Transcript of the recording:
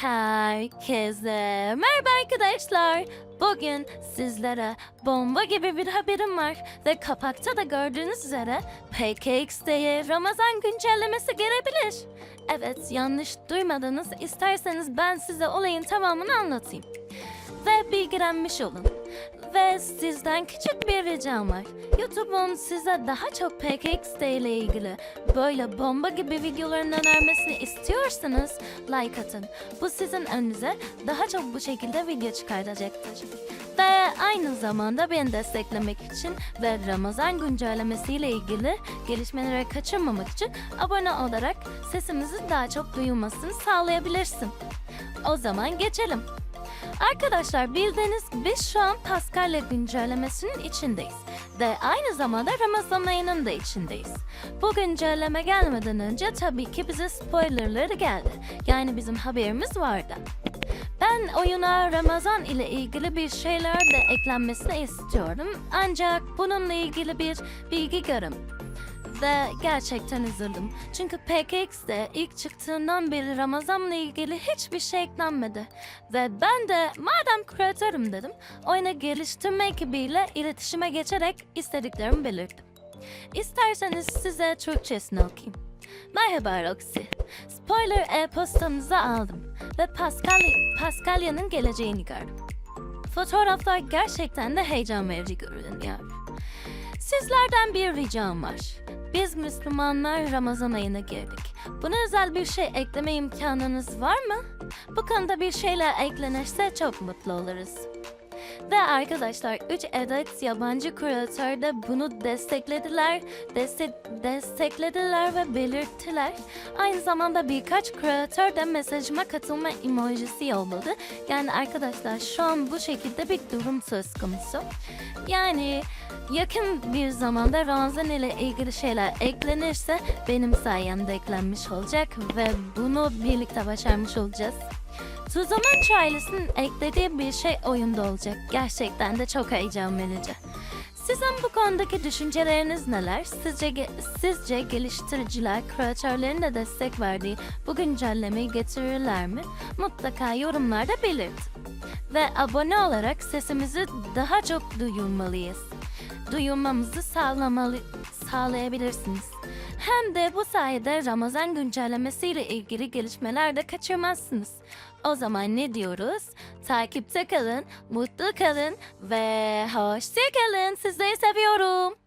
Herkese merhaba arkadaşlar. Bugün sizlere bomba gibi bir haberim var. Ve kapakta da gördüğünüz üzere PKX'de Ramazan güncellemesi gelebilir. Evet yanlış duymadınız. İsterseniz ben size olayın tamamını anlatayım. Ve bilgilenmiş olun. Ve sizden küçük bir ricam var. YouTube'un size daha çok PKXD ile ilgili böyle bomba gibi videoların önermesini istiyorsanız like atın. Bu sizin önünüze daha çok bu şekilde video çıkartacaktır. Ve aynı zamanda beni desteklemek için ve Ramazan güncellemesiyle ilgili gelişmeleri kaçırmamak için abone olarak sesimizin daha çok duyulmasını sağlayabilirsin. O zaman geçelim. Arkadaşlar bildiğiniz biz şu an Paskalya güncellemesinin içindeyiz. Ve aynı zamanda Ramazan ayının da içindeyiz. Bu güncelleme gelmeden önce tabii ki bize spoilerları geldi. Yani bizim haberimiz vardı. Ben oyuna Ramazan ile ilgili bir şeyler de eklenmesini istiyorum. Ancak bununla ilgili bir bilgi görüm. Ve gerçekten üzüldüm. Çünkü PKX'de ilk çıktığından beri Ramazan'la ilgili hiçbir şey eklenmedi. Ve ben de madem küratörüm dedim, oyunu geliştirme ekibiyle iletişime geçerek istediklerimi belirttim. İsterseniz size Türkçesini okuyayım. Merhaba Roxy. Spoiler e-postamızı aldım ve Pascal Pascalya'nın geleceğini gördüm. Fotoğraflar gerçekten de heyecan verici görünüyor. Sizlerden bir ricam var. Biz Müslümanlar Ramazan ayına girdik. Buna özel bir şey ekleme imkanınız var mı? Bu konuda bir şeyler eklenirse çok mutlu oluruz. Ve arkadaşlar 3 adet yabancı küratör de bunu desteklediler, destek, desteklediler ve belirttiler. Aynı zamanda birkaç küratör de mesajıma katılma emojisi yolladı. Yani arkadaşlar şu an bu şekilde bir durum söz konusu. Yani yakın bir zamanda Ramazan ile ilgili şeyler eklenirse benim sayemde eklenmiş olacak ve bunu birlikte başarmış olacağız. Tuzamanç ailesinin eklediği bir şey oyunda olacak. Gerçekten de çok heyecan verici. Sizin bu konudaki düşünceleriniz neler? Sizce, ge- sizce geliştiriciler kreatörlerin de destek verdiği bu güncellemeyi getirirler mi? Mutlaka yorumlarda belirt. Ve abone olarak sesimizi daha çok duyurmalıyız. Duyurmamızı sağlamalı, sağlayabilirsiniz. Hem de bu sayede Ramazan güncellemesiyle ilgili gelişmeler de kaçırmazsınız. O zaman ne diyoruz? Takipte kalın, mutlu kalın ve hoşça kalın. Sizleri seviyorum.